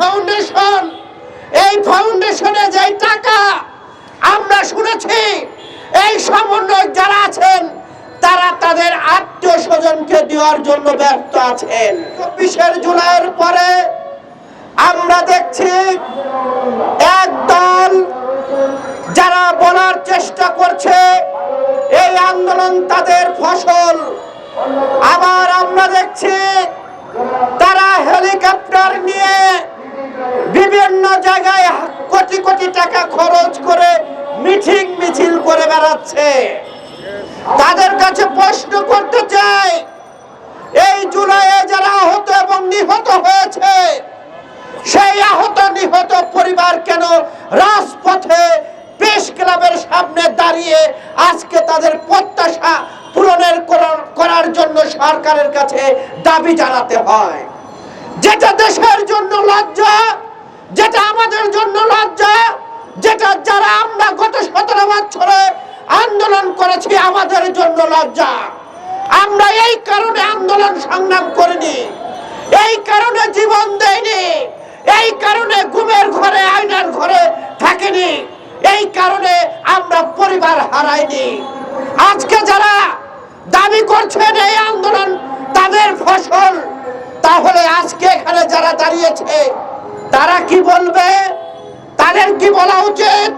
Foundation এই ফাউন্ডেশনে যে টাকা আমরা শুনেছি, এই সমন্বয় যারা আছেন, তারা তাদের আত্মীয় স্বজনকে দেওয়ার জন্য ব্যর্থ আছেন। চব্বিশের জুলাইয়ের পরে আমরা দেখছি একদল যারা বলার চেষ্টা করছে, এই আন্দোলন তাদের ফসল। আবার আমরা দেখছি তারা হেলিকপ্টার নিয়ে মিটিং মিছিল করে বেড়াচ্ছে। তাদের কাছে প্রশ্ন করতে চাই, এই জুলাইয়ে যারা আহত এবং নিহত হয়েছে, সেই আহত নিহত পরিবার কেন রাজপথে প্রেস ক্লাবের সামনে দাঁড়িয়ে আজকে তাদের প্রত্যাশা পূরণের করার জন্য সরকারের কাছে দাবি জানাতে হয়? যেটা দেশের জন্য লজ্জা, যেটা আমাদের জন্য লজ্জা যেটা যারা আমরা গত সতেরো বছরে আন্দোলন করেছি আমাদের জন্য লজ্জা। আমরা এই কারণে আন্দোলন সংগ্রাম করিনি। এই কারণে জীবন দেয়নি এই কারণে ঘুমের ঘরে, আয়নার ঘরে থাকিনি। এই কারণে আমরা পরিবার হারাইনি। আজকে যারা দাবি করছেন এই আন্দোলন, তাদের ফসল, তাহলে আজকে এখানে যারা দাঁড়িয়েছে, তারা কি বলবে? কি বলা উচিত?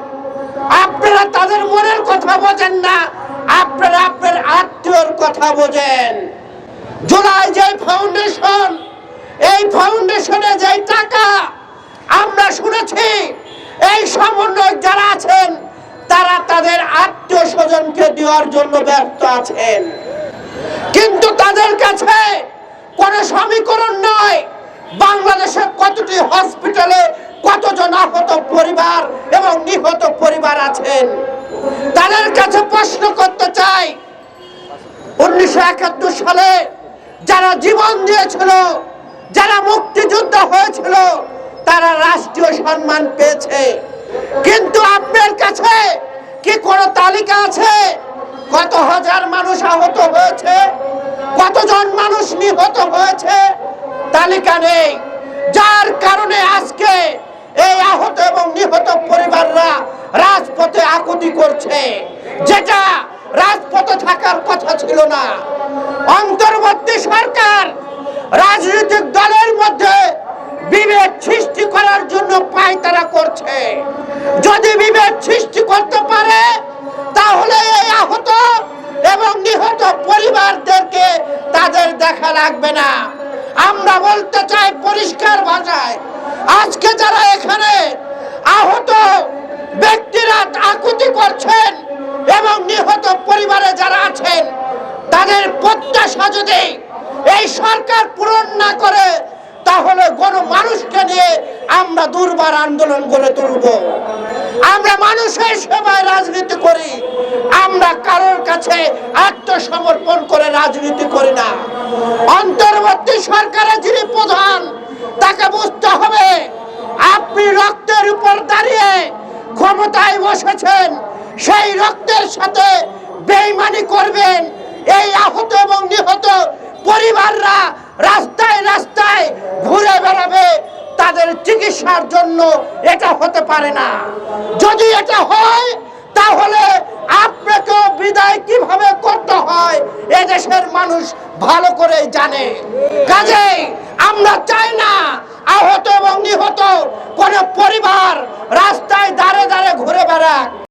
আপনারা তাদের মনের কথা বোঝেন না, আপনারা আপনার আত্মীয়র কথা বোঝেন। জুলাই যে ফাউন্ডেশন এই ফাউন্ডেশনে যে টাকা আমরা শুনেছি, এই সমন্বয় যারা আছেন, তারা তাদের আত্মীয় স্বজনকে দেওয়ার জন্য ব্যস্ত আছেন। কিন্তু তাদের কাছে কোনো সমীকরণ নয় বাংলাদেশে কতটি হসপিটালে কতজন আহত পরিবার এবং নিহত পরিবার আছেন। তাদের কাছে প্রশ্ন করতে চাই, উনিশশো একাত্তর সালে যারা জীবন দিয়েছিল, যারা মুক্তিযুদ্ধ হয়েছিল, তারা রাষ্ট্রীয় সম্মান পেয়েছে। কিন্তু আপনার কাছে কি কোনো তালিকা আছে? কত হাজার মানুষ আহত হয়েছে? কতজন মানুষ নিহত হয়েছে? তালিকা নেই। যার কারণে আজকে এই আহত এবং নিহত পরিবাররা রাজপথে আকুতি করছে। যেটা রাজপথে থাকার কথা ছিল না। অন্তর্বর্তী সরকার রাজনৈতিক দলের মধ্যে বিভেদ সৃষ্টি করার জন্য পায়তারা করছে। যদি বিভেদ সৃষ্টি করতে পারে, তাহলে এই আহত এবং নিহত পরিবারদেরকে তাদের দেখা লাগবে না। আমরা বলতে চাই পরিষ্কার ভাষায়। আজকে যারা এখানে আহত ব্যক্তিরা আকুতি করছেন এবং নিহত পরিবারে যারা আছেন, তাদের প্রত্যাশা যদি এই সরকার পূরণ না করে, তাহলে গণ মানুষকে নিয়ে আমরা দুর্বার আন্দোলন গড়ে তুলব। আমরা মানুষের সেবায় রাজনীতি করি, আমরা কারোর কাছে আত্মসমর্পণ করে রাজনীতি করি না। অন্তর্বর্তী সরকারের যিনি প্রধান, তাকে বুঝতে হবে আপনি রক্তের উপর দাঁড়িয়ে ক্ষমতায় বসেছেন, সেই রক্তের সাথে বেইমানি করবেন। এই আহত এবং নিহত পরিবাররা রাস্তায় রাস্তায় ঘুরে বেড়াবে, তাদের চিকিৎসার জন্য এটা হতে পারে না। যদি এটা হয় হয় এদেশের মানুষ ভালো করে জানে। কাজেই আমরা চাই না আহত এবং নিহত কোনো পরিবার রাস্তায় দাঁড়ে দাঁড়ে ঘুরে বেড়াক।